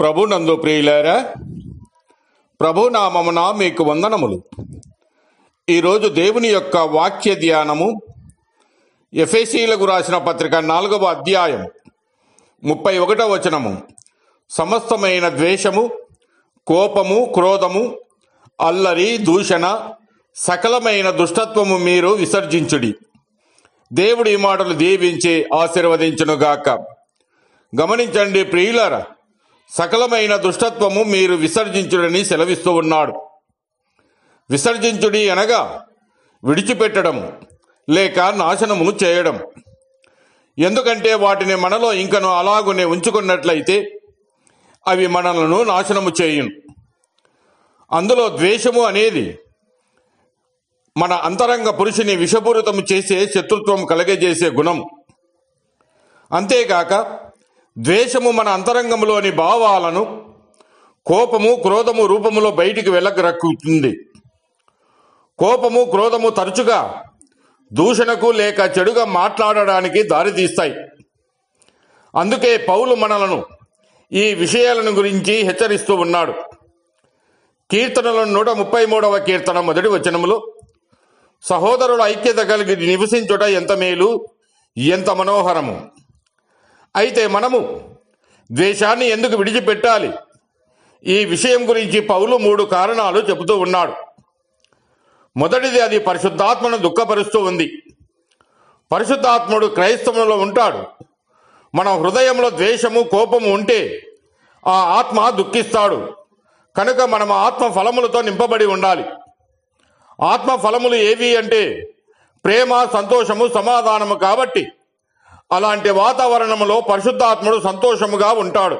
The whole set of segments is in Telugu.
ప్రభు నందు ప్రియులారా ప్రభునామమున మీకు వందనములు. ఈరోజు దేవుని యొక్క వాక్య ధ్యానము ఎఫ్ఎసీలకు రాసిన పత్రిక నాలుగవ అధ్యాయం ముప్పై ఒకటవ వచనము. సమస్తమైన ద్వేషము కోపము క్రోధము అల్లరి దూషణ సకలమైన దుష్టత్వము మీరు విసర్జించుడి. దేవుడి మాటలు దీవించి ఆశీర్వదించునుగాక. గమనించండి ప్రియులారా సకలమైన దుష్టత్వము మీరు విసర్జించుడని సెలవిస్తూ ఉన్నాడు. విసర్జించుడి అనగా విడిచిపెట్టడం లేక నాశనము చేయడం. ఎందుకంటే వాటిని మనలో ఇంకను అలాగునే ఉంచుకున్నట్లయితే అవి మనలను నాశనము చేయును. అందులో ద్వేషము అనేది మన అంతరంగ పురుషుని విషపూరితము చేసే శత్రుత్వం కలగజేసే గుణం. అంతేకాక ద్వేషము మన అంతరంగంలోని భావాలను కోపము క్రోధము రూపములో బయటికి వెళ్ళగరక్కుతుంది కోపము క్రోధము తరచుగా దూషణకు లేక చెడుగా మాట్లాడడానికి దారితీస్తాయి. అందుకే పౌలు మనలను ఈ విషయాలను గురించి హెచ్చరిస్తూ ఉన్నాడు. కీర్తనలను నూట ముప్పై మూడవ కీర్తన మొదటి వచనములో సహోదరుల ఐక్యత కలిగి నివసించుట ఎంత మేలు ఎంత మనోహరము. అయితే మనము ద్వేషాన్ని ఎందుకు విడిచిపెట్టాలి? ఈ విషయం గురించి పౌలు మూడు కారణాలు చెబుతూ ఉన్నాడు. మొదటిది అది పరిశుద్ధాత్మను దుఃఖపరుస్తూ ఉంది. పరిశుద్ధాత్ముడు క్రైస్తవులలో ఉంటాడు. మన హృదయంలో ద్వేషము కోపము ఉంటే ఆ ఆత్మ దుఃఖిస్తాడు. కనుక మనం ఆత్మ ఫలములతో నింపబడి ఉండాలి. ఆత్మ ఫలములు ఏవి అంటే ప్రేమ సంతోషము సమాధానము కాబట్టి అలాంటి వాతావరణంలో పరిశుద్ధాత్ముడు సంతోషముగా ఉంటాడు.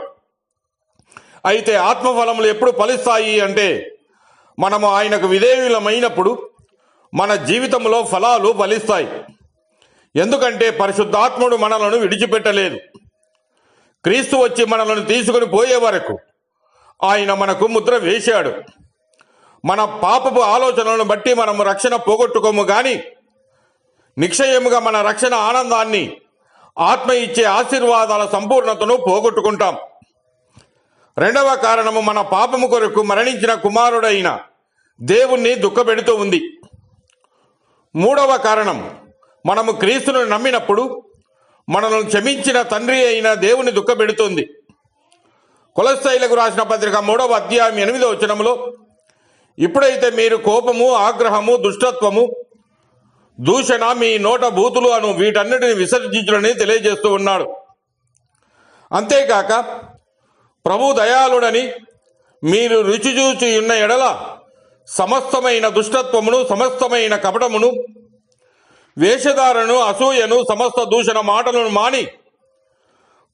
అయితే ఆత్మఫలములు ఎప్పుడు ఫలిస్తాయి అంటే మనము ఆయనకు విధేయులమైనప్పుడు మన జీవితంలో ఫలాలు ఫలిస్తాయి. ఎందుకంటే పరిశుద్ధాత్ముడు మనలను విడిచిపెట్టలేదు. క్రీస్తు వచ్చి మనలను తీసుకుని పోయే వరకు ఆయన మనకు ముద్ర వేశాడు. మన పాపపు ఆలోచనలను బట్టి మనము రక్షణ పోగొట్టుకోము కానీ నిక్షయముగా మన రక్షణ ఆనందాన్ని ఆత్మ ఇచ్చే ఆశీర్వాదాల సంపూర్ణతను పోగొట్టుకుంటాం. రెండవ కారణము మన పాపము కొరకు మరణించిన కుమారుడైన దేవుణ్ణి దుఃఖపెడుతూ ఉంది. మూడవ కారణం మనము క్రీస్తును నమ్మినప్పుడు మనల్ని క్షమించిన తండ్రి అయిన దేవుని దుఃఖపెడుతుంది. కులస్థైలకు రాసిన పత్రిక మూడవ అధ్యాయం ఎనిమిదవ వచనములో ఇప్పుడైతే మీరు కోపము ఆగ్రహము దుష్టత్వము దూషణ మీ నోట బూతులు అను వీటన్నిటిని విసర్జించుడని తెలియజేస్తూ ఉన్నాడు. అంతేకాక ప్రభు దయాళుడని మీరు రుచి చూచి ఉన్న ఎడల సమస్తమైన దుష్టత్వమును సమస్తమైన కపటమును వేషధారను అసూయను సమస్త దూషణ మాటలను మాని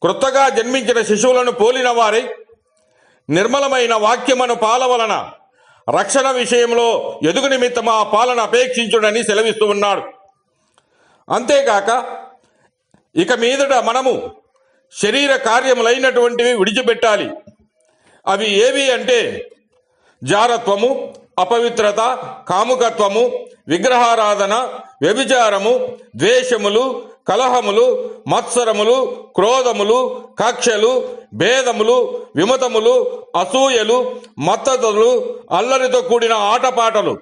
క్రొత్తగా జన్మించిన శిశువులను పోలిన వారై నిర్మలమైన వాక్యమను పాలవలన రక్షణ విషయంలో ఎదుగు నిమిత్తం ఆ పాలన అపేక్షించుడని సెలవిస్తూ ఉన్నాడు. అంతేకాక ఇక మీదట మనము శరీర కార్యములైనటువంటివి విడిచిపెట్టాలి. అవి ఏవి అంటే జారత్వము అపవిత్రత కాముకత్వము విగ్రహారాధన వ్యభిచారము ద్వేషములు కలహములు మత్సరములు క్రోధములు కక్షలు భేదములు విమతములు అసూయలు మత్తతులు అల్లరితో కూడిన ఆటపాటలు.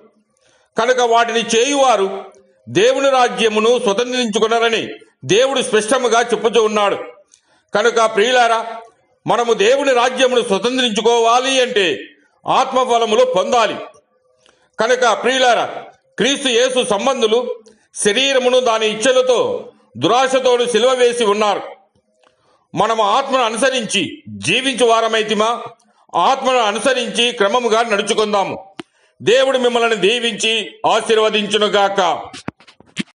కనుక వాటిని చేయువారు దేవుని రాజ్యమును స్వతంత్రించుకున్నారని దేవుడు స్పష్టముగా చెప్పుతూ ఉన్నాడు. కనుక ప్రియులారా మనము దేవుని రాజ్యమును స్వతంత్రించుకోవాలి అంటే ఆత్మఫలములు పొందాలి. కనుక ప్రియులారా క్రీస్తు యేసు సంబంధులు శరీరమును దాని ఇచ్చలతో దురాశతోడు సిలువ వేసి ఉన్నారు. మనము ఆత్మను అనుసరించి జీవించు వారమైతిమా? ఆత్మను అనుసరించి క్రమముగా నడుచుకుందాము. దేవుడు మిమ్మల్ని దీవించి ఆశీర్వదించునుగాక.